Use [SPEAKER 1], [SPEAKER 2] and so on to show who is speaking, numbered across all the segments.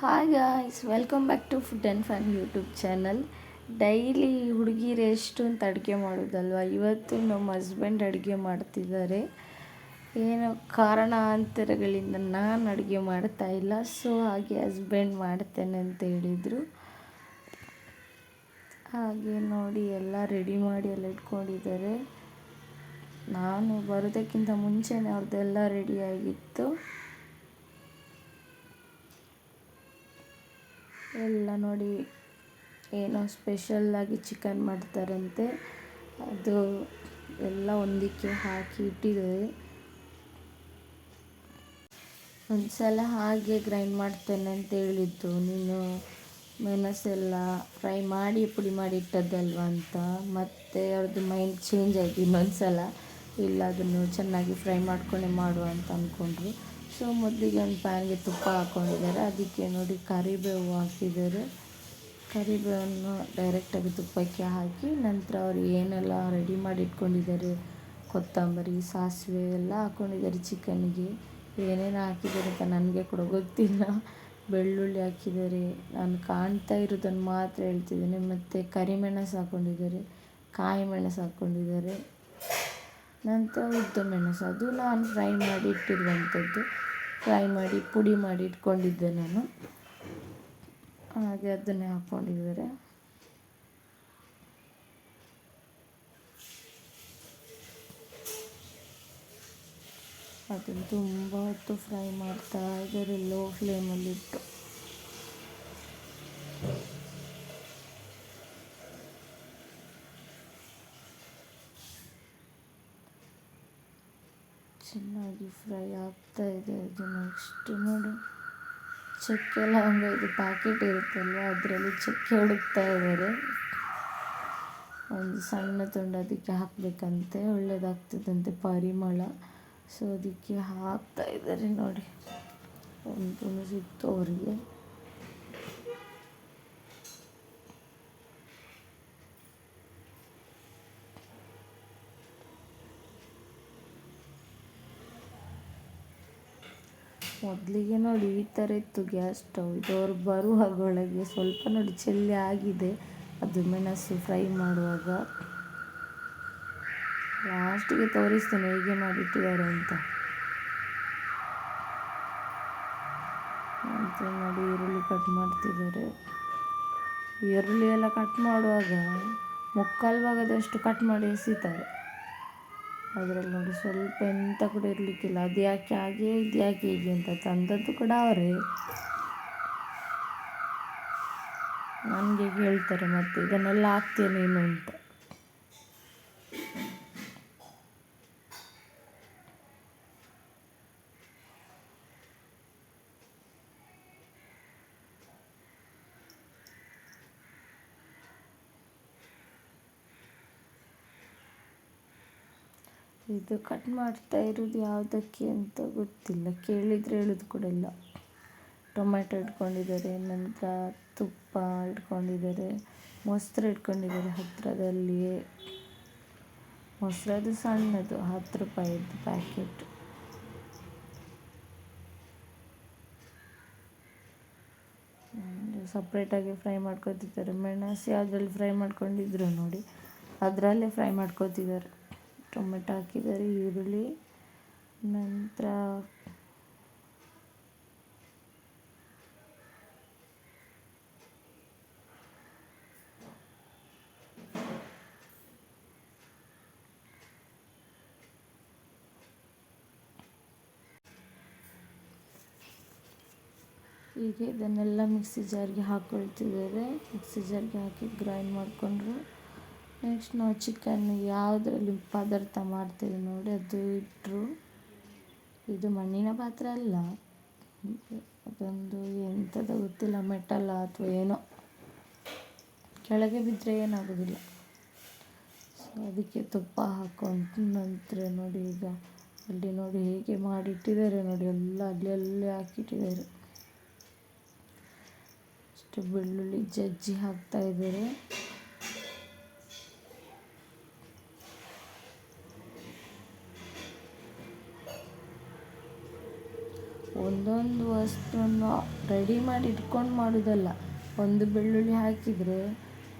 [SPEAKER 1] Hi guys welcome back to food and fan YouTube channel daily ಹುಡುಗಿರು ಅಂತ ಅಡುಗೆ ಮಾಡೋದಲ್ವ? ಇವತ್ತು ನಮ್ಮ ಹಸ್ಬೆಂಡ್ ಅಡುಗೆ ಮಾಡ್ತಿದ್ದಾರೆ. ಏನೋ ಕಾರಣಾಂತರಗಳಿಂದ ನಾನು ಅಡುಗೆ ಮಾಡ್ತಾ ಇಲ್ಲ ಸೊ ಹಾಗೆ ಹಸ್ಬೆಂಡ್ ಮಾಡ್ತೇನೆ ಅಂತ ಹೇಳಿದರು. ಹಾಗೆ ನೋಡಿ, ಎಲ್ಲ ರೆಡಿ ಮಾಡಿ ಎಲ್ಲ ಇಟ್ಕೊಂಡಿದ್ದಾರೆ. ನಾನು ಬರೋದಕ್ಕಿಂತ ಮುಂಚೆನೇ ಅವ್ರದ್ದೆಲ್ಲ ರೆಡಿಯಾಗಿತ್ತು ಎಲ್ಲ ನೋಡಿ ಏನೋ ಸ್ಪೆಷಲ್ಲಾಗಿ ಚಿಕನ್ ಮಾಡ್ತಾರಂತೆ. ಅದು ಎಲ್ಲ ಒಂದಕ್ಕೆ ಹಾಕಿ ಇಟ್ಟಿದ್ದಾರೆ. ಒಂದು ಸಲ ಹಾಗೆ ಗ್ರೈಂಡ್ ಮಾಡ್ತೇನೆ ಅಂತ ಹೇಳಿದ್ದು. ನೀನು ಮೆಣಸೆಲ್ಲ ಫ್ರೈ ಮಾಡಿ ಪುಡಿ ಮಾಡಿ ಇಟ್ಟದ್ದಲ್ವ ಅಂತ. ಮತ್ತೆ ಅವ್ರದ್ದು ಮೈಂಡ್ ಚೇಂಜ್ ಆಯಿತು ಇನ್ನೊಂದು ಸಲ ಇಲ್ಲ, ಅದನ್ನು ಚೆನ್ನಾಗಿ ಫ್ರೈ ಮಾಡ್ಕೊಂಡೆ ಮಾಡುವ ಅಂತ ಅಂದ್ಕೊಂಡ್ರು. ಸೊ ಮೊದಲಿಗೆ ಒಂದು ಪ್ಯಾನ್ಗೆ ತುಪ್ಪ ಹಾಕ್ಕೊಂಡಿದ್ದಾರೆ ಅದಕ್ಕೆ ನೋಡಿ ಕರಿಬೇವು ಹಾಕಿದ್ದಾರೆ ಕರಿಬೇವನ್ನು ಡೈರೆಕ್ಟಾಗಿ ತುಪ್ಪಕ್ಕೆ ಹಾಕಿ ನಂತರ ಅವರು ಏನೆಲ್ಲ ರೆಡಿ ಮಾಡಿ ಇಟ್ಕೊಂಡಿದ್ದಾರೆ ಕೊತ್ತಂಬರಿ, ಸಾಸಿವೆ ಎಲ್ಲ ಹಾಕ್ಕೊಂಡಿದ್ದಾರೆ ಚಿಕನ್ಗೆ ಏನೇನು ಹಾಕಿದ್ದಾರೆ ಅಂತ ನನಗೆ ಕೂಡ ಗೊತ್ತಿಲ್ಲ. ಬೆಳ್ಳುಳ್ಳಿ ಹಾಕಿದ್ದಾರೆ. ನಾನು ಕಾಣ್ತಾ ಇರೋದನ್ನು ಮಾತ್ರ ಹೇಳ್ತಿದ್ದೀನಿ. ಮತ್ತು ಕರಿಮೆಣಸು ಹಾಕ್ಕೊಂಡಿದ್ದಾರೆ ಕಾಯಿ ಮೆಣಸು ಹಾಕ್ಕೊಂಡಿದ್ದಾರೆ ನಂತರ ಉದ್ದ ಮೆಣಸು. ಅದು ನಾನು ಫ್ರೈ ಮಾಡಿ ಇಟ್ಟಿರುವಂಥದ್ದು. ಫ್ರೈ ಮಾಡಿ, ಪುಡಿ ಮಾಡಿ ಇಟ್ಕೊಂಡಿದ್ದೆ ನಾನು. ಹಾಗೆ ಅದನ್ನೇ ಹಾಕ್ಕೊಂಡಿದ್ದಾರೆ ಅದನ್ನು ತುಂಬ ಹೊತ್ತು ಫ್ರೈ ಮಾಡ್ತಾ ಇದ್ದಾರೆ ಲೋ ಫ್ಲೇಮಲ್ಲಿಟ್ಟು ಚೆನ್ನಾಗಿ ಫ್ರೈ ಆಗ್ತಾ ಇದೆ. ಅದು ನೆಕ್ಸ್ಟ್ ನೋಡಿ. ಚಕ್ಕೆ ಲವಂಗ ಇದು ಪ್ಯಾಕೆಟ್ ಇರುತ್ತಲ್ವ? ಅದರಲ್ಲಿ ಚಕ್ಕೆ ಹುಡುಕ್ತಾ ಇದ್ದಾರೆ. ಒಂದು ಸಣ್ಣ ತುಂಡು ಅದಕ್ಕೆ ಹಾಕಬೇಕಂತೆ. ಒಳ್ಳೆಯದಾಗ್ತದಂತೆ ಪರಿಮಳ. ಸೊ, ಅದಕ್ಕೆ ಹಾಕ್ತಾ ಇದ್ದಾರೆ ನೋಡಿ. ಒಂದು ಸಿಕ್ತು ಅವರಿಗೆ. ಮೊದಲಿಗೆ ನೋಡಿ ಈ ಥರ ಇತ್ತು ಗ್ಯಾಸ್ ಸ್ಟವ್. ಇದು ಬರುವಾಗ ಒಳಗೆ ಸ್ವಲ್ಪ ನೋಡಿ ಚೆಲ್ಲಿ ಆಗಿದೆ. ಅದು ಮೆಣಸು ಫ್ರೈ ಮಾಡುವಾಗ. ಲಾಸ್ಟಿಗೆ ತೋರಿಸ್ತೇನೆ ಹೇಗೆ ಮಾಡಿಟ್ಟಿದ್ದಾರೆ ಅಂತ. ಅಂತ ನೋಡಿ ಈರುಳ್ಳಿ ಕಟ್ ಮಾಡ್ತಿದ್ದಾರೆ. ಈರುಳ್ಳಿ ಎಲ್ಲ ಕಟ್ ಮಾಡುವಾಗ ಮುಕ್ಕಾಲು ಭಾಗದಷ್ಟು ಕಟ್ ಮಾಡಿ ಎಸಿತಾರೆ. ಅದರಲ್ಲಿ ನೋಡಿ ಸ್ವಲ್ಪ ಎಂತ ಕೂಡ ಇರಲಿಕ್ಕಿಲ್ಲ. ಅದು ಯಾಕೆ ಹಾಗೆ, ಇದು ಯಾಕೆ ಹೀಗೆ ಅಂತ ತಂದದ್ದು ಕೂಡ ಅವರೇ. ನನಗೆ ಹೇಳ್ತಾರೆ ಮತ್ತೆ, ಇದನ್ನೆಲ್ಲ ಹಾಕ್ತೇನೆ ಏನು ಅಂತ. ಇದು ಕಟ್ ಮಾಡ್ತಾ ಇರೋದು ಯಾವುದಕ್ಕೆ ಅಂತ ಗೊತ್ತಿಲ್ಲ. ಕೇಳಿದರೆ ಹೇಳೋದು ಕೂಡ ಇಲ್ಲ. ಟೊಮೆಟೊ ಇಟ್ಕೊಂಡಿದ್ದಾರೆ, ನಂತರ ತುಪ್ಪ ಇಟ್ಕೊಂಡಿದ್ದಾರೆ, ಮೊಸರು ಇಟ್ಕೊಂಡಿದ್ದಾರೆ ಹತ್ತಿರದಲ್ಲಿಯೇ ಮೊಸರದು ಸಣ್ಣದು, ಹತ್ತು ರೂಪಾಯಿದ್ದು ಪ್ಯಾಕೆಟ್ ಸಪ್ರೇಟಾಗಿ ಫ್ರೈ ಮಾಡ್ಕೋತಿದ್ದಾರೆ. ಮೆಣಸು ಯಾವುದ್ರಲ್ಲಿ ಫ್ರೈ ಮಾಡ್ಕೊಂಡಿದ್ರು ನೋಡಿ, ಅದರಲ್ಲೇ ಫ್ರೈ ಮಾಡ್ಕೊತಿದ್ದಾರೆ. ಟೊಮೆಟೊ ಹಾಕಿದ್ದಾರೆ ಈರುಳ್ಳಿ ನಂತರ ಹೀಗೆ ಇದನ್ನೆಲ್ಲ ಮಿಕ್ಸಿ ಜಾರ್ಗೆ ಹಾಕ್ಕೊಳ್ತಿದ್ದಾರೆ ಮಿಕ್ಸಿ ಜಾರ್ಗೆ ಹಾಕಿ ಗ್ರೈಂಡ್ ಮಾಡಿಕೊಂಡ್ರು. ನೆಕ್ಸ್ಟ್ ನಾವು ಚಿಕನ್ ಯಾವುದ್ರಲ್ಲಿ ಪದಾರ್ಥ ಮಾಡ್ತೇವೆ ನೋಡಿ, ಅದು ಇಟ್ಟರು ಇದು ಮಣ್ಣಿನ ಪಾತ್ರ ಅಲ್ಲ. ಅದೊಂದು ಎಂಥದ್ದು ಗೊತ್ತಿಲ್ಲ ಮೆಟಲ್ಲ ಅಥವಾ ಏನೋ. ಕೆಳಗೆ ಬಿದ್ದರೆ ಏನಾಗೋದಿಲ್ಲ. ಸೊ ಅದಕ್ಕೆ ತುಪ್ಪ ಹಾಕೊಂಡು ನಂತರ ನೋಡಿ ಈಗ ಅಲ್ಲಿ ನೋಡಿ ಹೇಗೆ ಮಾಡಿಟ್ಟಿದ್ದಾರೆ ನೋಡಿ, ಎಲ್ಲ ಅಲ್ಲಿ ಅಲ್ಲೇ ಹಾಕಿಟ್ಟಿದ್ದಾರೆ. ಅಷ್ಟು ಬೆಳ್ಳುಳ್ಳಿ ಜಜ್ಜಿ ಹಾಕ್ತಾ ಇದ್ದಾರೆ. ಒಂದೊಂದು ವಸ್ತುವನ್ನು ರೆಡಿ ಮಾಡಿ ಇಟ್ಕೊಂಡು ಮಾಡೋದಲ್ಲ. ಒಂದು ಬೆಳ್ಳುಳ್ಳಿ ಹಾಕಿದರೆ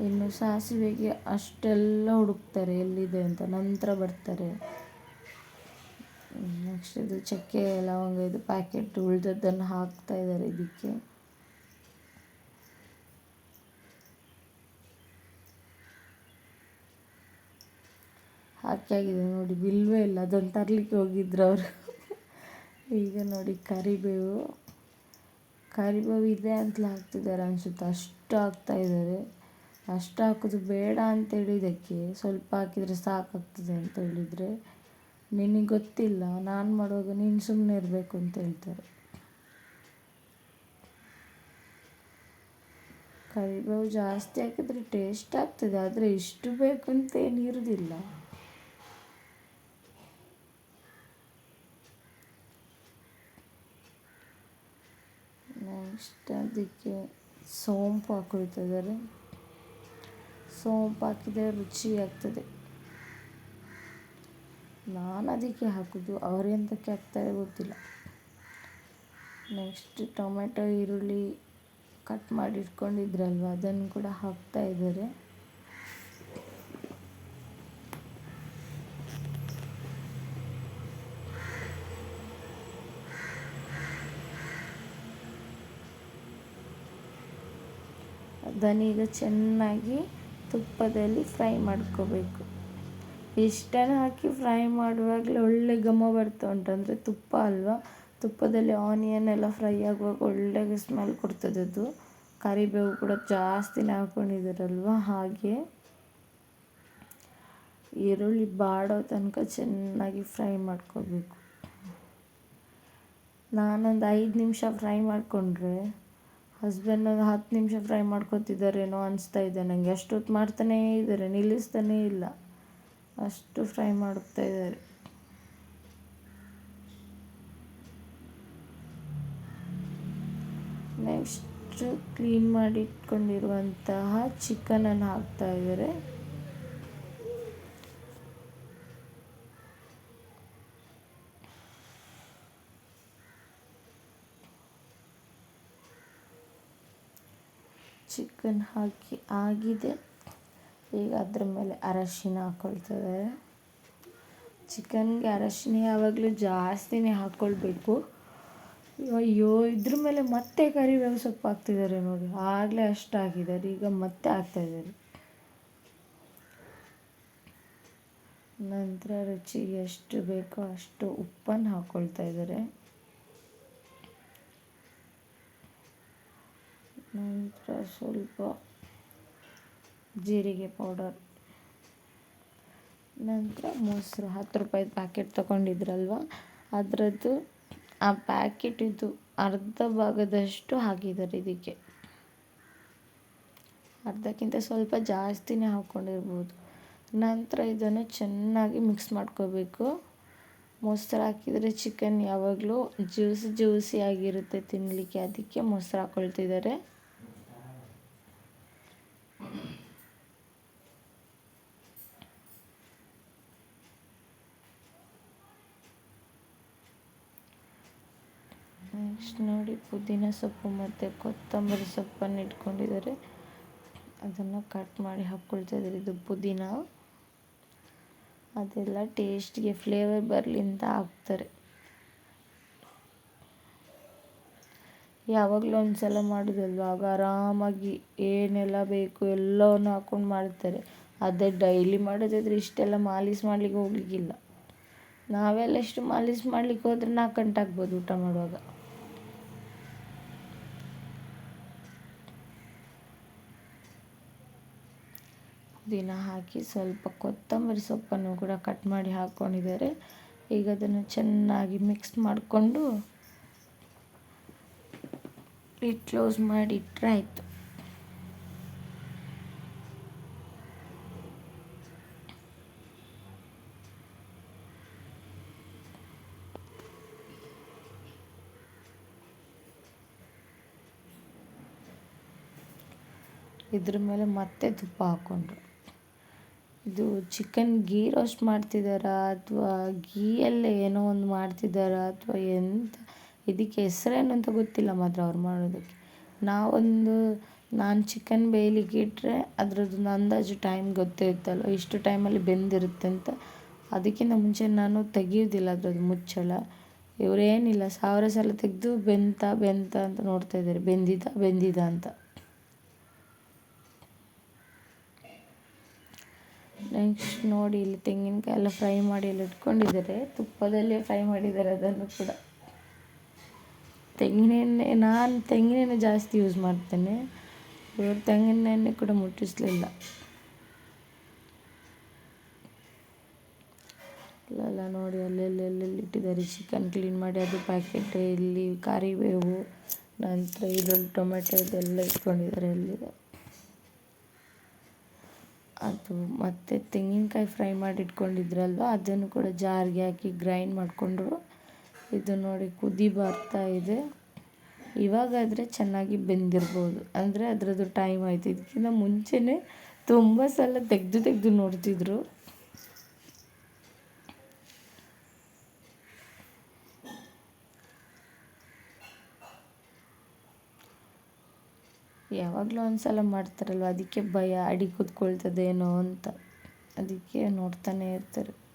[SPEAKER 1] ಇನ್ನು ಸಾಸಿವೆಗೆ ಅಷ್ಟೆಲ್ಲ ಹುಡುಕ್ತಾರೆ ಎಲ್ಲಿದೆ ಅಂತ. ನಂತರ ಬರ್ತಾರೆ. ನೆಕ್ಸ್ಟ್ ಇದು ಚಕ್ಕೆ, ಲವಂಗ, ಇದು ಪ್ಯಾಕೆಟ್ ಉಳಿದದ್ದನ್ನು ಹಾಕ್ತಾ ಇದ್ದಾರೆ ಇದಕ್ಕೆ. ಹಾಕಿ ಆಗಿದೆ ನೋಡಿ, ಬಿಲ್ವೇ ಇಲ್ಲ. ಅದನ್ನು ತರಲಿಕ್ಕೆ ಹೋಗಿದ್ರು ಅವರು. ಈಗ ನೋಡಿ ಕರಿಬೇವು. ಕರಿಬೇವು ಇದೆ ಅಂತಲೇ ಹಾಕ್ತಿದ್ದಾರೆ ಅನಿಸುತ್ತೆ. ಅಷ್ಟು ಹಾಕ್ತಾ ಇದ್ದಾರೆ. ಅಷ್ಟು ಹಾಕೋದು ಬೇಡ ಅಂತೇಳಿ ಇದಕ್ಕೆ. ಸ್ವಲ್ಪ ಹಾಕಿದರೆ ಸಾಕಾಗ್ತದೆ ಅಂತ ಹೇಳಿದರೆ. ನಿನಗೆ ಗೊತ್ತಿಲ್ಲ. ನಾನು ಮಾಡುವಾಗ ನೀನು ಸುಮ್ಮನೆ ಇರಬೇಕು ಅಂತ ಹೇಳ್ತಾರೆ. ಕರಿಬೇವು ಜಾಸ್ತಿ ಹಾಕಿದರೆ ಟೇಸ್ಟ್ ಆಗ್ತದೆ. ಆದರೆ ಇಷ್ಟು ಬೇಕು ಅಂತ ಏನು ನೆಕ್ಸ್ಟ್ ಅದಕ್ಕೆ ಸೋಂಪು ಹಾಕೊಳ್ತಿದ್ದಾರೆ ಸೋಂಪು ಹಾಕಿದರೆ ರುಚಿ ಆಗ್ತದೆ. ನಾನು ಅದಕ್ಕೆ ಹಾಕೋದು ಅವರೆಂತಕ್ಕೆ ಹಾಕ್ತಾರೆ ಗೊತ್ತಿಲ್ಲ. ನೆಕ್ಸ್ಟ್ ಟೊಮೆಟೊ, ಈರುಳ್ಳಿ ಕಟ್ ಮಾಡಿ ಇಟ್ಕೊಂಡಿದ್ರಲ್ವ ಅದನ್ನು ಕೂಡ ಹಾಕ್ತಾ ಇದ್ದಾರೆ. ಅದನ್ನೀಗ ಚೆನ್ನಾಗಿ ತುಪ್ಪದಲ್ಲಿ ಫ್ರೈ ಮಾಡ್ಕೋಬೇಕು. ಎಷ್ಟನ್ನು ಹಾಕಿ ಫ್ರೈ ಮಾಡುವಾಗಲೇ ಒಳ್ಳೆ ಘಮ ಬರ್ತಾ ಉಂಟು. ಅಂದರೆ ತುಪ್ಪ ಅಲ್ವಾ? ತುಪ್ಪದಲ್ಲಿ ಆನಿಯನ್ ಎಲ್ಲ ಫ್ರೈ ಆಗುವಾಗ ಒಳ್ಳೆ ಸ್ಮೆಲ್ ಕೊಡ್ತದೆ ಅದು. ಕರಿಬೇವು ಕೂಡ ಜಾಸ್ತಿನೇ ಹಾಕ್ಕೊಂಡಿದ್ದಾರಲ್ವ ಹಾಗೆ. ಈರುಳ್ಳಿ ಬಾಡೋ ತನಕ ಚೆನ್ನಾಗಿ ಫ್ರೈ ಮಾಡ್ಕೋಬೇಕು. ನಾನೊಂದು ಐದು ನಿಮಿಷ ಫ್ರೈ ಮಾಡಿಕೊಂಡ್ರೆ ಹಸ್ಬೆಂಡ್ ಒಂದು ಹತ್ತು ನಿಮಿಷ ಫ್ರೈ ಮಾಡ್ಕೊತಿದ್ದಾರೇನೋ ಅನಿಸ್ತಾ ಇದೆ. ನನಗೆ ಅಷ್ಟೊತ್ತು ಮಾಡ್ತಾನೇ ಇದ್ದಾರೆ, ನಿಲ್ಲಿಸ್ತಾನೇ ಇಲ್ಲ. ಅಷ್ಟು ಫ್ರೈ ಮಾಡ್ತಾ ಇದ್ದಾರೆ. ನೆಕ್ಸ್ಟ್ ಕ್ಲೀನ್ ಮಾಡಿ ಇಟ್ಕೊಂಡಿರುವಂತಹ ಚಿಕನನ್ನು ಹಾಕ್ತಾ ಇದ್ದಾರೆ. ಚಿಕನ್ ಹಾಕಿ ಆಗಿದೆ. ಈಗ ಅದ್ರ ಮೇಲೆ ಅರಶಿನ ಹಾಕ್ಕೊಳ್ತಿದ್ದಾರೆ ಚಿಕನ್ಗೆ ಅರಶಿನ ಯಾವಾಗಲೂ ಜಾಸ್ತಿನೇ ಹಾಕ್ಕೊಳ್ಬೇಕು ಅಯ್ಯೋ, ಇದ್ರ ಮೇಲೆ ಮತ್ತೆ ಕರಿಬೇವು ಸೊಪ್ಪು ಹಾಕ್ತಿದ್ದಾರೆ ನೋಡಿ. ಆಗಲೇ ಅಷ್ಟು ಹಾಕಿದ್ದಾರೆ ಈಗ ಮತ್ತೆ ಹಾಕ್ತಾಯಿದ್ದಾರೆ. ನಂತರ ರುಚಿಗೆ ಎಷ್ಟು ಬೇಕೋ ಅಷ್ಟು ಉಪ್ಪನ್ನು ಹಾಕ್ಕೊಳ್ತಾ ಇದ್ದಾರೆ ನಂತರ ಸ್ವಲ್ಪ ಜೀರಿಗೆ ಪೌಡರ್ ನಂತರ ಮೊಸರು. ಹತ್ತು ರೂಪಾಯಿದು ಪ್ಯಾಕೆಟ್ ತೊಗೊಂಡಿದ್ರಲ್ವ? ಅದರದ್ದು ಆ ಪ್ಯಾಕೆಟ್ ಇದು ಅರ್ಧ ಭಾಗದಷ್ಟು ಹಾಕಿದ್ದಾರೆ ಇದಕ್ಕೆ. ಅರ್ಧಕ್ಕಿಂತ ಸ್ವಲ್ಪ ಜಾಸ್ತಿನೇ ಹಾಕ್ಕೊಂಡಿರ್ಬೋದು ನಂತರ ಇದನ್ನು ಚೆನ್ನಾಗಿ ಮಿಕ್ಸ್ ಮಾಡ್ಕೋಬೇಕು. ಮೊಸರು ಹಾಕಿದರೆ ಚಿಕನ್ ಯಾವಾಗಲೂ ಜ್ಯೂಸಿ ಆಗಿರುತ್ತೆ ತಿನ್ನಲಿಕ್ಕೆ ಅದಕ್ಕೆ ಮೊಸರು ಹಾಕ್ಕೊಳ್ತಿದ್ದಾರೆ ನೆಕ್ಸ್ಟ್ ನೋಡಿ ಪುದೀನ ಸೊಪ್ಪು ಮತ್ತು ಕೊತ್ತಂಬರಿ ಸೊಪ್ಪನ್ನು ಇಟ್ಕೊಂಡಿದ್ದಾರೆ. ಅದನ್ನು ಕಟ್ ಮಾಡಿ ಹಾಕ್ಕೊಳ್ತಾ ಇದ್ದಾರೆ. ಇದು ಪುದೀನ. ಅದೆಲ್ಲ ಟೇಸ್ಟ್ಗೆ ಫ್ಲೇವರ್ ಬರಲಿ ಅಂತ ಹಾಕ್ತಾರೆ. ಯಾವಾಗಲೂ ಒಂದು ಸಲ ಮಾಡೋದಲ್ವ? ಆಗ ಆರಾಮಾಗಿ ಏನೆಲ್ಲ ಬೇಕು ಎಲ್ಲವನ್ನು ಹಾಕ್ಕೊಂಡು ಮಾಡ್ತಾರೆ. ಅದೇ ಡೈಲಿ ಮಾಡೋದಾದ್ರೆ ಇಷ್ಟೆಲ್ಲ ಮಾಲೀಸ್ ಮಾಡ್ಲಿಕ್ಕೆ ಹೋಗ್ಲಿಕ್ಕಿಲ್ಲ. ನಾವೆಲ್ಲ ಇಷ್ಟು ಮಾಲೀಸ್ ಮಾಡ್ಲಿಕ್ಕೆ ಹೋದ್ರೆ ನಾಲ್ಕು ಗಂಟೆ ಆಗ್ಬೋದು ಊಟ ಮಾಡುವಾಗ. ದಿನ ಹಾಕಿ ಸ್ವಲ್ಪ ಕೊತ್ತಂಬರಿ ಸೊಪ್ಪನ್ನು ಕೂಡ ಕಟ್ ಮಾಡಿ ಹಾಕ್ಕೊಂಡಿದ್ದಾರೆ ಈಗ ಅದನ್ನು ಚೆನ್ನಾಗಿ ಮಿಕ್ಸ್ ಮಾಡಿಕೊಂಡು ಇಟ್ ಕ್ಲೋಸ್ ಮಾಡಿ ಇಟ್ಟರೆ ಆಯಿತು. ಇದ್ರ ಮೇಲೆ ಮತ್ತೆ ತುಪ್ಪ ಹಾಕ್ಕೊಂಡ್ರು ಇದು ಚಿಕನ್ ಗೀ ರೋಸ್ಟ್ ಮಾಡ್ತಿದ್ದಾರಾ ಅಥವಾ ಗೀಯಲ್ಲೇ ಏನೋ ಒಂದು ಮಾಡ್ತಿದ್ದಾರಾ ಅಥವಾ ಎಂತ? ಇದಕ್ಕೆ ಹೆಸರೇನು ಅಂತ ಗೊತ್ತಿಲ್ಲ ಮಾತ್ರ ಅವ್ರು ಮಾಡೋದಕ್ಕೆ. ನಾವೊಂದು, ನಾನು ಚಿಕನ್ ಬೇಯಲಿಕ್ಕೆ ಇಟ್ಟರೆ ಅದರದ್ದೊಂದು ಅಂದಾಜು ಟೈಮ್ ಗೊತ್ತಿರುತ್ತಲ್ಲ ಇಷ್ಟು ಟೈಮಲ್ಲಿ ಬೆಂದಿರುತ್ತೆ ಅಂತ. ಅದಕ್ಕಿಂತ ಮುಂಚೆ ನಾನು ತೆಗಿಯೋದಿಲ್ಲ ಅದರದ್ದು ಮುಚ್ಚಳ. ಇವರೇನಿಲ್ಲ, ಸಾವಿರ ಸಲ ತೆಗೆದು ಬೆಂತ ಬೆಂತ ಅಂತ ನೋಡ್ತಾ ಇದ್ದಾರೆ. ಬೆಂದಿದ ಬೆಂದಿದ ಅಂತ. ನೆಕ್ಸ್ಟ್ ನೋಡಿ ಇಲ್ಲಿ ತೆಂಗಿನಕಾಯಿ ಎಲ್ಲ ಫ್ರೈ ಮಾಡಿ ಇಲ್ಲಿ ಇಟ್ಕೊಂಡಿದ್ದಾರೆ. ತುಪ್ಪದಲ್ಲೇ ಫ್ರೈ ಮಾಡಿದ್ದಾರೆ ಅದನ್ನು ಕೂಡ. ತೆಂಗಿನೆಣ್ಣೆ ನಾನು ತೆಂಗಿನೆಣ್ಣೆ ಜಾಸ್ತಿ ಯೂಸ್ ಮಾಡ್ತೇನೆ. ಇವರು ತೆಂಗಿನೆಣ್ಣೆ ಕೂಡ ಮುಟ್ಟಿಸಲಿಲ್ಲ. ಇಲ್ಲೆಲ್ಲ ನೋಡಿ ಅಲ್ಲೆಲ್ಲೆಲ್ಲಿ ಇಟ್ಟಿದ್ದಾರೆ. ಚಿಕನ್ ಕ್ಲೀನ್ ಮಾಡಿ ಅದು ಪ್ಯಾಕೆಟ್ ಇಲ್ಲಿ ಕರಿಬೇವು, ನಂತರ ಈರುಳ್ಳಿ ಟೊಮೆಟೊ ಇದೆಲ್ಲ ಇಟ್ಕೊಂಡಿದ್ದಾರೆ ಎಲ್ಲಿದೆ ಅದು ಮತ್ತು ತೆಂಗಿನಕಾಯಿ ಫ್ರೈ ಮಾಡಿ ಇಟ್ಕೊಂಡಿದ್ರಲ್ವ ಅದನ್ನು ಕೂಡ ಜಾರಿಗೆ ಹಾಕಿ ಗ್ರೈಂಡ್ ಮಾಡಿಕೊಂಡ್ರು. ಇದು ನೋಡಿ ಕುದಿ ಬರ್ತಾ ಇದೆ. ಇವಾಗಾದರೆ ಚೆನ್ನಾಗಿ ಬೆಂದಿರ್ಬೋದು. ಅಂದರೆ ಅದರದ್ದು ಟೈಮ್ ಆಯಿತು. ಇದಕ್ಕಿಂತ ಮುಂಚೆನೇ ತುಂಬ ಸಲ ತೆಗೆದು ತೆಗೆದು ನೋಡ್ತಿದ್ರು. ಯಾವಾಗಲೂ ಒಂದು ಸಲ ಮಾಡ್ತಾರಲ್ವ? ಅದಕ್ಕೆ ಭಯ, ಅಡಿ ಕೂತ್ಕೊಳ್ತದೇನೋ ಅಂತ. ಅದಕ್ಕೆ ನೋಡ್ತಾನೆ ಇರ್ತಾರೆ.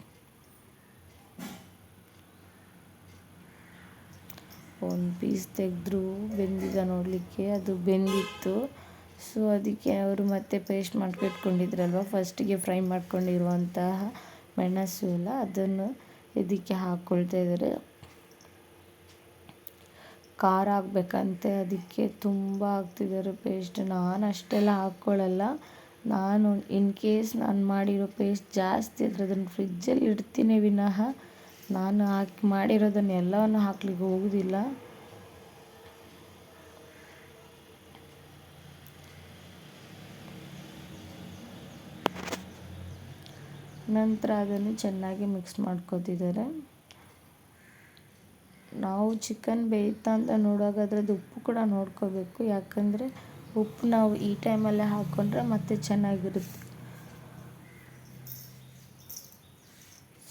[SPEAKER 1] ಒಂದು ಪೀಸ್ ತೆಗೆದ್ರು ಬೆಂದಿದ್ದ ನೋಡಲಿಕ್ಕೆ ಅದು ಬೆಂದಿತ್ತು. ಸೊ ಅದಕ್ಕೆ ಅವರು ಮತ್ತೆ ಪೇಸ್ಟ್ ಮಾಡ್ಕೊಟ್ಕೊಂಡಿದ್ರಲ್ವ? ಫಸ್ಟಿಗೆ ಫ್ರೈ ಮಾಡ್ಕೊಂಡಿರುವಂತಹ ಮೆಣಸು ಎಲ್ಲ ಅದನ್ನು ಇದಕ್ಕೆ ಹಾಕ್ಕೊಳ್ತಾ ಇದ್ದಾರೆ. ಖಾರ ಹಾಕ್ಬೇಕಂತೆ ಅದಕ್ಕೆ ತುಂಬ ಹಾಕ್ತಿದ್ದಾರೆ ಪೇಸ್ಟ್ ನಾನು ಅಷ್ಟೆಲ್ಲ ಹಾಕ್ಕೊಳ್ಳಲ್ಲ ನಾನು ಇನ್ ಕೇಸ್ ನಾನು ಮಾಡಿರೋ ಪೇಸ್ಟ್ ಜಾಸ್ತಿ ಆದರೆ ಅದನ್ನು ಫ್ರಿಜ್ಜಲ್ಲಿ ಇಡ್ತೀನಿ ವಿನಃ. ನಾನು ಹಾಕಿ ಮಾಡಿರೋದನ್ನೆಲ್ಲವನ್ನು ಹಾಕ್ಲಿಕ್ಕೆ ಹೋಗುವುದಿಲ್ಲ ನಂತರ ಅದನ್ನು ಚೆನ್ನಾಗಿ ಮಿಕ್ಸ್ ಮಾಡ್ಕೋತಿದ್ದಾರೆ. ನಾವು ಚಿಕನ್ ಬೇಯ್ತಾ ಅಂತ ನೋಡುವಾಗ ಅದರದ್ದು ಉಪ್ಪು ಕೂಡ ನೋಡ್ಕೋಬೇಕು. ಯಾಕಂದರೆ ಉಪ್ಪು ನಾವು ಈ ಟೈಮಲ್ಲೇ ಹಾಕ್ಕೊಂಡ್ರೆ ಮತ್ತೆ ಚೆನ್ನಾಗಿರುತ್ತೆ.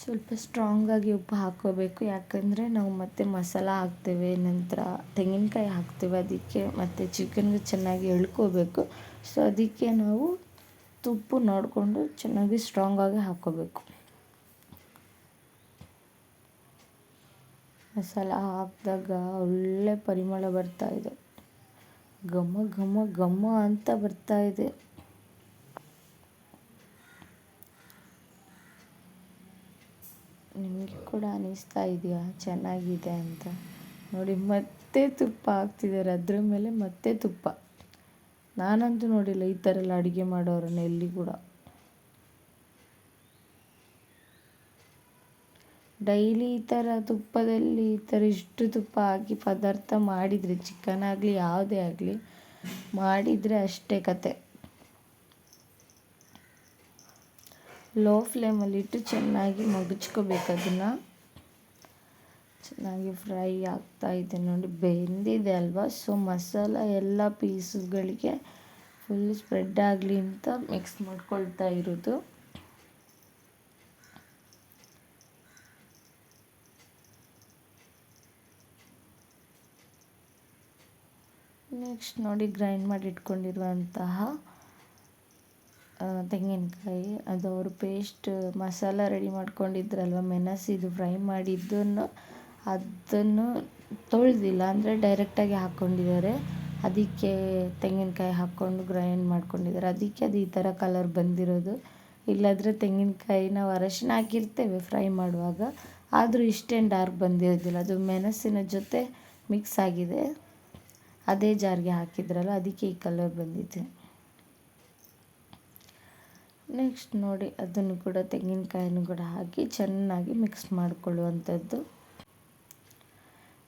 [SPEAKER 1] ಸ್ವಲ್ಪ ಸ್ಟ್ರಾಂಗಾಗಿ ಉಪ್ಪು ಹಾಕ್ಕೋಬೇಕು. ಯಾಕಂದರೆ ನಾವು ಮತ್ತೆ ಮಸಾಲ ಹಾಕ್ತೇವೆ, ನಂತರ ತೆಂಗಿನಕಾಯಿ ಹಾಕ್ತೇವೆ, ಅದಕ್ಕೆ ಮತ್ತು ಚಿಕನ್ಗೆ ಚೆನ್ನಾಗಿ ಎಳ್ಕೋಬೇಕು. ಸೊ ಅದಕ್ಕೆ ನಾವು ತುಪ್ಪು ನೋಡಿಕೊಂಡು ಚೆನ್ನಾಗಿ ಸ್ಟ್ರಾಂಗಾಗಿ ಹಾಕ್ಕೋಬೇಕು. ಮಸಾಲ ಹಾಕಿದಾಗ ಒಳ್ಳೆ ಪರಿಮಳ ಬರ್ತಾ ಇದೆ. ಘಮ ಘಮ ಘಮ ಅಂತ ಬರ್ತಾ ಇದೆ. ನಿಮಗೆ ಕೂಡ ಅನಿಸ್ತಾ ಇದೆಯಾ? ಚೆನ್ನಾಗಿದೆ ಅಂತ. ನೋಡಿ, ಮತ್ತೆ ತುಪ್ಪ ಹಾಕ್ತಿದ್ದಾರೆ. ಅದ್ರ ಮೇಲೆ ಮತ್ತೆ ತುಪ್ಪ. ನಾನಂತೂ ನೋಡಿಲ್ಲ ಈ ಥರ ಎಲ್ಲ ಅಡುಗೆ ಮಾಡೋರನ್ನ ಎಲ್ಲಿ ಕೂಡ. ಡೈಲಿ ಈ ಥರ ತುಪ್ಪದಲ್ಲಿ ಈ ಥರ ಇಷ್ಟು ತುಪ್ಪ ಹಾಕಿ ಪದಾರ್ಥ ಮಾಡಿದರೆ ಚಿಕನ್ ಆಗಲಿ ಯಾವುದೇ ಆಗಲಿ, ಮಾಡಿದರೆ ಅಷ್ಟೇ ಕತೆ. ಲೋ ಫ್ಲೇಮಲ್ಲಿ ಇಟ್ಟು ಚೆನ್ನಾಗಿ ಮಗಚ್ಕೋಬೇಕು ಅದನ್ನು. ಚೆನ್ನಾಗಿ ಫ್ರೈ ಆಗ್ತಾ ಇದೆ ನೋಡಿ, ಬೆಂದಿದೆ ಅಲ್ವಾ? ಸೊ ಮಸಾಲ ಎಲ್ಲ ಪೀಸುಗಳಿಗೆ ಫುಲ್ ಸ್ಪ್ರೆಡ್ ಆಗಲಿ ಅಂತ ಮಿಕ್ಸ್ ಮಾಡ್ಕೊಳ್ತಾ ಇರೋದು. ನೆಕ್ಸ್ಟ್ ನೋಡಿ ಗ್ರೈಂಡ್ ಮಾಡಿ ಇಟ್ಕೊಂಡಿರುವಂತಹ ತೆಂಗಿನಕಾಯಿ. ಅದು ಅವರು ಪೇಸ್ಟ್ ಮಸಾಲ ರೆಡಿ ಮಾಡ್ಕೊಂಡಿದ್ರಲ್ವ ಮೆಣಸಿದು ಫ್ರೈ ಮಾಡಿದ್ದನ್ನು ಅದನ್ನು ತೊಳೆದಿಲ್ಲ. ಅಂದರೆ ಡೈರೆಕ್ಟಾಗಿ ಹಾಕ್ಕೊಂಡಿದ್ದಾರೆ. ಅದಕ್ಕೆ ತೆಂಗಿನಕಾಯಿ ಹಾಕ್ಕೊಂಡು ಗ್ರೈಂಡ್ ಮಾಡ್ಕೊಂಡಿದ್ದಾರೆ. ಅದಕ್ಕೆ ಅದು ಈ ಥರ ಕಲರ್ ಬಂದಿರೋದು. ಇಲ್ಲಾಂದರೆ ತೆಂಗಿನಕಾಯಿ ನಾವು ಅರಶಿನ ಹಾಕಿರ್ತೇವೆ ಫ್ರೈ ಮಾಡುವಾಗ. ಆದರೂ ಇಷ್ಟೇನು ಡಾರ್ಕ್ ಬಂದಿರೋದಿಲ್ಲ. ಅದು ಮೆಣಸಿನ ಜೊತೆ ಮಿಕ್ಸ್ ಆಗಿದೆ. ಅದೇ ಜಾರಿಗೆ ಹಾಕಿದ್ರಲ್ಲ, ಅದಕ್ಕೆ ಈ ಕಲರ್ ಬಂದಿದೆ. ನೆಕ್ಸ್ಟ್ ನೋಡಿ, ಅದನ್ನು ಕೂಡ ತೆಂಗಿನಕಾಯನ್ನು ಕೂಡ ಹಾಕಿ ಚೆನ್ನಾಗಿ ಮಿಕ್ಸ್ ಮಾಡಿಕೊಳ್ಳುವಂಥದ್ದು.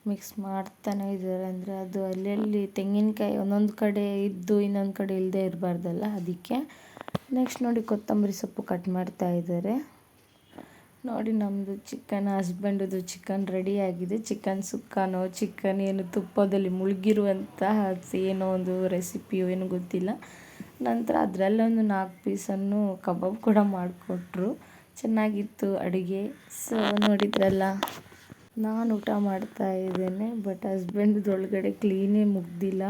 [SPEAKER 1] ಮಿಕ್ಸ್ ಮಾಡ್ತಾನೆ ಇದ್ದಾರೆ ಅಂದರೆ ಅದು ಅಲ್ಲಲ್ಲಿ ತೆಂಗಿನಕಾಯಿ ಒಂದೊಂದು ಕಡೆ ಇದ್ದು ಇನ್ನೊಂದು ಕಡೆ ಇಲ್ಲದೆ ಇರಬಾರ್ದಲ್ಲ, ಅದಕ್ಕೆ. ನೆಕ್ಸ್ಟ್ ನೋಡಿ ಕೊತ್ತಂಬರಿ ಸೊಪ್ಪು ಕಟ್ ಮಾಡ್ತಾ ಇದ್ದಾರೆ. ನೋಡಿ ನಮ್ಮದು ಚಿಕನ್, ಹಸ್ಬೆಂಡದು ಚಿಕನ್ ರೆಡಿಯಾಗಿದೆ ಚಿಕನ್ ಸುಕ್ಕನೋ, ಚಿಕನ್ ಏನು ತುಪ್ಪದಲ್ಲಿ ಮುಳುಗಿರುವಂತಹ ಏನೋ ಒಂದು ರೆಸಿಪಿಯೋ ಏನು ಗೊತ್ತಿಲ್ಲ. ನಂತರ ಅದರಲ್ಲೊಂದು ನಾಲ್ಕು ಪೀಸನ್ನು ಕಬಾಬ್ ಕೂಡ ಮಾಡಿಕೊಟ್ರು. ಚೆನ್ನಾಗಿತ್ತು ಅಡುಗೆ. ಸೊ ನೋಡಿದ್ರಲ್ಲ. ನಾನು ಊಟ ಮಾಡ್ತಾ ಇದ್ದೇನೆ ಬಟ್ ಹಸ್ಬೆಂಡ್ದು ಒಳಗಡೆ ಕ್ಲೀನೇ ಮುಗ್ದಿಲ್ಲ.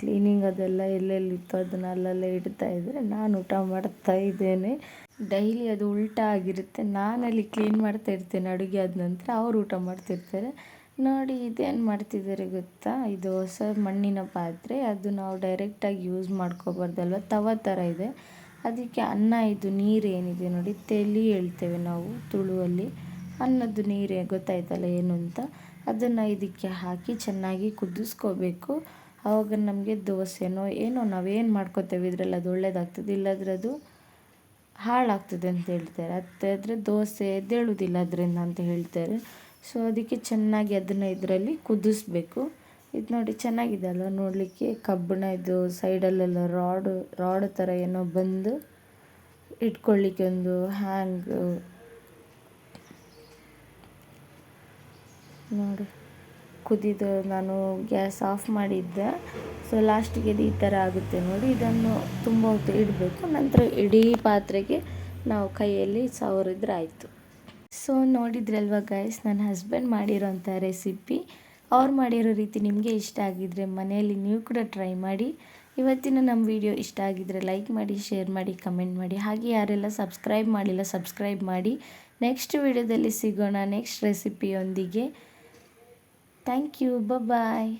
[SPEAKER 1] ಕ್ಲೀನಿಂಗ್ ಅದೆಲ್ಲ ಎಲ್ಲೆಲ್ಲಿತ್ತು ಅದನ್ನ ಅಲ್ಲೆಲ್ಲ ಇಡ್ತಾ ಇದ್ದರೆ ನಾನು ಊಟ ಮಾಡ್ತಾ ಇದ್ದೇನೆ. ಡೈಲಿ ಅದು ಉಲ್ಟಾ ಆಗಿರುತ್ತೆ. ನಾನಲ್ಲಿ ಕ್ಲೀನ್ ಮಾಡ್ತಾ ಇರ್ತೇನೆ, ಅಡುಗೆ ಆದ ನಂತರ ಅವ್ರು ಊಟ ಮಾಡ್ತಿರ್ತಾರೆ ನೋಡಿ, ಇದೇನು ಮಾಡ್ತಿದ್ದಾರೆ ಗೊತ್ತಾ? ಇದು ಹೊಸ ಮಣ್ಣಿನ ಪಾತ್ರೆ. ಅದು ನಾವು ಡೈರೆಕ್ಟಾಗಿ ಯೂಸ್ ಮಾಡ್ಕೋಬಾರ್ದಲ್ವ? ತವ ಥರ ಇದೆ. ಅದಕ್ಕೆ ಅನ್ನ ಇದು ನೀರು ಏನಿದೆ ನೋಡಿ, ತೆಲಿ ಹೇಳ್ತೇವೆ ನಾವು ತುಳುವಲ್ಲಿ. ಅನ್ನದ್ದು ನೀರೇ ಗೊತ್ತಾಯ್ತಲ್ಲ ಏನು ಅಂತ. ಅದನ್ನು ಇದಕ್ಕೆ ಹಾಕಿ ಚೆನ್ನಾಗಿ ಕುದಿಸ್ಕೋಬೇಕು. ಆವಾಗ ನಮಗೆ ದೋಸೆನೋ ಏನೋ ನಾವೇನು ಮಾಡ್ಕೋತೇವೆ ಇದರಲ್ಲಿ ಅದು ಒಳ್ಳೇದಾಗ್ತದೆ. ಇಲ್ಲದ್ರೆ ಅದು ಹಾಳಾಗ್ತದೆ ಅಂತ ಹೇಳ್ತಾರೆ. ಅದಾದರೆ ದೋಸೆ ಎದ್ದೇಳುವುದಿಲ್ಲ ಅದರಿಂದ ಅಂತ ಹೇಳ್ತಾರೆ. ಸೊ ಅದಕ್ಕೆ ಚೆನ್ನಾಗಿ ಅದನ್ನು ಇದರಲ್ಲಿ ಕುದಿಸ್ಬೇಕು. ಇದು ನೋಡಿ ಚೆನ್ನಾಗಿದೆ ಅಲ್ವಾ ನೋಡಲಿಕ್ಕೆ? ಕಬ್ಬಿಣ ಇದು ಸೈಡಲ್ಲೆಲ್ಲ ರಾಡು, ರಾಡ್ ಥರ ಏನೋ ಬಂದು ಇಟ್ಕೊಳ್ಳಿಕ್ಕೆ ಒಂದು ಹ್ಯಾಂಗ್ ನೋಡಿ. ಕುದಿದು ನಾನು ಗ್ಯಾಸ್ ಆಫ್ ಮಾಡಿದ್ದೆ. ಸೊ ಲಾಸ್ಟಿಗೆ ಇದು ಈ ಥರ ಆಗುತ್ತೆ ನೋಡಿ. ಇದನ್ನು ತುಂಬ ಹೊತ್ತು ಇಡಬೇಕು. ನಂತರ ಇಡೀ ಪಾತ್ರೆಗೆ ನಾವು ಕೈಯಲ್ಲಿ ಸವರಿದ್ರೆ ಆಯಿತು. ಸೊ ನೋಡಿದ್ರಲ್ವ ಗೈಸ್ ನನ್ನ ಹಸ್ಬೆಂಡ್ ಮಾಡಿರೋಂಥ ರೆಸಿಪಿ ಅವ್ರು ಮಾಡಿರೋ ರೀತಿ ನಿಮಗೆ ಇಷ್ಟ ಆಗಿದ್ದರೆ ಮನೆಯಲ್ಲಿ ನೀವು ಕೂಡ ಟ್ರೈ ಮಾಡಿ. ಇವತ್ತಿನ ನಮ್ಮ ವಿಡಿಯೋ ಇಷ್ಟ ಆಗಿದ್ದರೆ ಲೈಕ್ ಮಾಡಿ ಶೇರ್ ಮಾಡಿ ಕಮೆಂಟ್ ಮಾಡಿ. ಹಾಗೆ ಯಾರೆಲ್ಲ ಸಬ್ಸ್ಕ್ರೈಬ್ ಮಾಡಿಲ್ಲ ಸಬ್ಸ್ಕ್ರೈಬ್ ಮಾಡಿ. ನೆಕ್ಸ್ಟ್ ವಿಡಿಯೋದಲ್ಲಿ ಸಿಗೋಣ ನೆಕ್ಸ್ಟ್ ರೆಸಿಪಿಯೊಂದಿಗೆ Thank you. Bye-bye.